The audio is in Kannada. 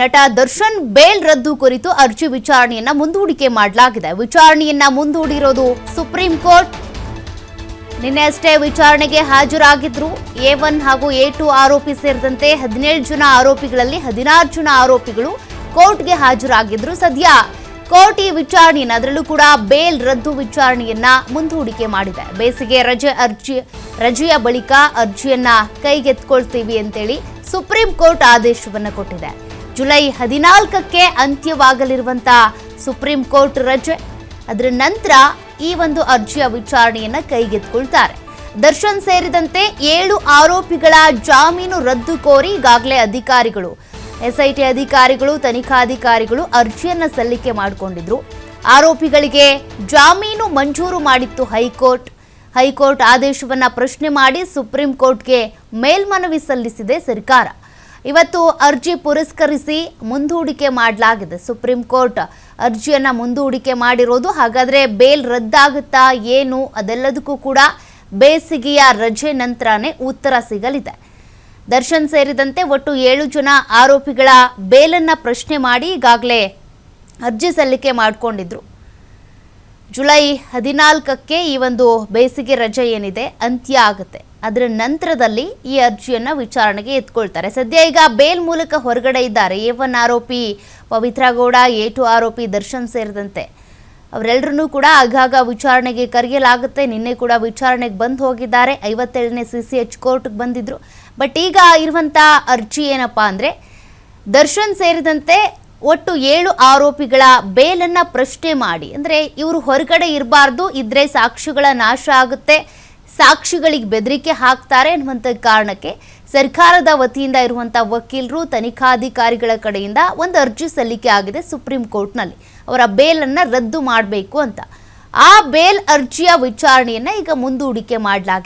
ನಟ ದರ್ಶನ್ ಬೇಲ್ ರದ್ದು ಕುರಿತು ಅರ್ಜಿ ವಿಚಾರಣೆಯನ್ನ ಮುಂದೂಡಿಕೆ ಮಾಡಲಾಗಿದೆ. ವಿಚಾರಣೆಯನ್ನ ಮುಂದೂಡಿರೋದು ಸುಪ್ರೀಂ ಕೋರ್ಟ್. ನಿನ್ನೆ ಅಷ್ಟೇ ವಿಚಾರಣೆಗೆ ಹಾಜರಾಗಿದ್ರು. ಎ ಒನ್ ಹಾಗೂ ಎ ಟು ಆರೋಪಿ ಸೇರಿದಂತೆ ಹದಿನೇಳು ಜನ ಆರೋಪಿಗಳಲ್ಲಿ ಹದಿನಾರು ಜನ ಆರೋಪಿಗಳು ಕೋರ್ಟ್ಗೆ ಹಾಜರಾಗಿದ್ರು. ಸದ್ಯ ಕೋರ್ಟ್ ಈ ವಿಚಾರಣೆಯನ್ನ, ಅದರಲ್ಲೂ ಕೂಡ ಬೇಲ್ ರದ್ದು ವಿಚಾರಣೆಯನ್ನ ಮುಂದೂಡಿಕೆ ಮಾಡಿದೆ. ಬೇಸಿಗೆ ರಜೆ ಅರ್ಜಿ, ರಜೆಯ ಬಳಿಕ ಅರ್ಜಿಯನ್ನ ಕೈಗೆತ್ಕೊಳ್ತೀವಿ ಅಂತೇಳಿ ಸುಪ್ರೀಂ ಕೋರ್ಟ್ ಆದೇಶವನ್ನ ಕೊಟ್ಟಿದೆ. ಜುಲೈ ಹದಿನಾಲ್ಕಕ್ಕೆ ಅಂತ್ಯವಾಗಲಿರುವಂತಹ ಸುಪ್ರೀಂ ಕೋರ್ಟ್ ರಜೆ. ಅದರ ನಂತರ ಈ ಒಂದು ಅರ್ಜಿಯ ವಿಚಾರಣೆಯನ್ನ ಕೈಗೆತ್ತಿಕೊಳ್ತಾರೆ. ದರ್ಶನ್ ಸೇರಿದಂತೆ ಏಳು ಆರೋಪಿಗಳ ಜಾಮೀನು ರದ್ದು ಕೋರಿ ಈಗಾಗಲೇ ಅಧಿಕಾರಿಗಳು, ಎಸ್ಐಟಿ ಅಧಿಕಾರಿಗಳು, ತನಿಖಾಧಿಕಾರಿಗಳು ಅರ್ಜಿಯನ್ನ ಸಲ್ಲಿಕೆ ಮಾಡಿಕೊಂಡಿದ್ರು. ಆರೋಪಿಗಳಿಗೆ ಜಾಮೀನು ಮಂಜೂರು ಮಾಡಿತ್ತು ಹೈಕೋರ್ಟ್. ಹೈಕೋರ್ಟ್ ಆದೇಶವನ್ನ ಪ್ರಶ್ನೆ ಮಾಡಿ ಸುಪ್ರೀಂ ಕೋರ್ಟ್ಗೆ ಮೇಲ್ಮನವಿ ಸಲ್ಲಿಸಿದೆ ಸರ್ಕಾರ. ಇವತ್ತು ಅರ್ಜಿ ಪುರಸ್ಕರಿಸಿ ಮುಂದೂಡಿಕೆ ಮಾಡಲಾಗಿದೆ. ಸುಪ್ರೀಂ ಕೋರ್ಟ್ ಅರ್ಜಿಯನ್ನು ಮುಂದೂಡಿಕೆ ಮಾಡಿರೋದು, ಹಾಗಾದರೆ ಬೇಲ್ ರದ್ದಾಗುತ್ತಾ ಏನು? ಅದೆಲ್ಲದಕ್ಕೂ ಕೂಡ ಬೇಸಿಗೆಯ ರಜೆ ನಂತರನೇ ಉತ್ತರ ಸಿಗಲಿದೆ. ದರ್ಶನ್ ಸೇರಿದಂತೆ ಒಟ್ಟು ಏಳು ಜನ ಆರೋಪಿಗಳ ಬೇಲನ್ನು ಪ್ರಶ್ನೆ ಮಾಡಿ ಈಗಾಗಲೇ ಅರ್ಜಿ ಸಲ್ಲಿಕೆ ಮಾಡಿಕೊಂಡಿದ್ರು. ಜುಲೈ ಹದಿನಾಲ್ಕಕ್ಕೆ ಈ ಒಂದು ಬೇಸಿಗೆ ರಜೆ ಏನಿದೆ ಅಂತ್ಯ ಆಗುತ್ತೆ. ಅದರ ನಂತರದಲ್ಲಿ ಈ ಅರ್ಜಿಯನ್ನು ವಿಚಾರಣೆಗೆ ಎತ್ಕೊಳ್ತಾರೆ. ಸದ್ಯ ಈಗ ಬೇಲ್ ಮೂಲಕ ಹೊರಗಡೆ ಇದ್ದಾರೆ. ಎ ಒನ್ ಆರೋಪಿ ಪವಿತ್ರ ಗೌಡ, ಎ ಟು ಆರೋಪಿ ದರ್ಶನ್ ಸೇರಿದಂತೆ. ಅವರೆಲ್ಲರನ್ನೂ ಕೂಡ ಆಗಾಗ ವಿಚಾರಣೆಗೆ ಕರೆಯಲಾಗುತ್ತೆ. ನಿನ್ನೆ ಕೂಡ ವಿಚಾರಣೆಗೆ ಬಂದು ಹೋಗಿದ್ದಾರೆ. ಐವತ್ತೇಳನೇ ಸಿ ಸಿ ಎಚ್ ಕೋರ್ಟ್ಗೆ ಬಂದಿದ್ರು. ಬಟ್ ಈಗ ಇರುವಂಥ ಅರ್ಜಿ ಏನಪ್ಪಾ ಅಂದರೆ, ದರ್ಶನ್ ಸೇರಿದಂತೆ ಒಟ್ಟು ಏಳು ಆರೋಪಿಗಳ ಬೇಲನ್ನ ಪ್ರಶ್ನೆ ಮಾಡಿ. ಅಂದ್ರೆ ಇವರು ಹೊರಗಡೆ ಇರಬಾರ್ದು, ಇದ್ರೆ ಸಾಕ್ಷಿಗಳ ನಾಶ ಆಗುತ್ತೆ, ಸಾಕ್ಷಿಗಳಿಗೆ ಬೆದರಿಕೆ ಹಾಕ್ತಾರೆ ಅನ್ನುವಂಥ ಕಾರಣಕ್ಕೆ ಸರ್ಕಾರದ ವತಿಯಿಂದ ಇರುವಂಥ ವಕೀಲರು, ತನಿಖಾಧಿಕಾರಿಗಳ ಕಡೆಯಿಂದ ಒಂದು ಅರ್ಜಿ ಸಲ್ಲಿಕೆ ಆಗಿದೆ ಸುಪ್ರೀಂ ಕೋರ್ಟ್ನಲ್ಲಿ. ಅವರ ಬೇಲನ್ನು ರದ್ದು ಮಾಡಬೇಕು ಅಂತ. ಆ ಬೇಲ್ ಅರ್ಜಿಯ ವಿಚಾರಣೆಯನ್ನು ಈಗ ಮುಂದೂಡಿಕೆ ಮಾಡಲಾಗಿದೆ.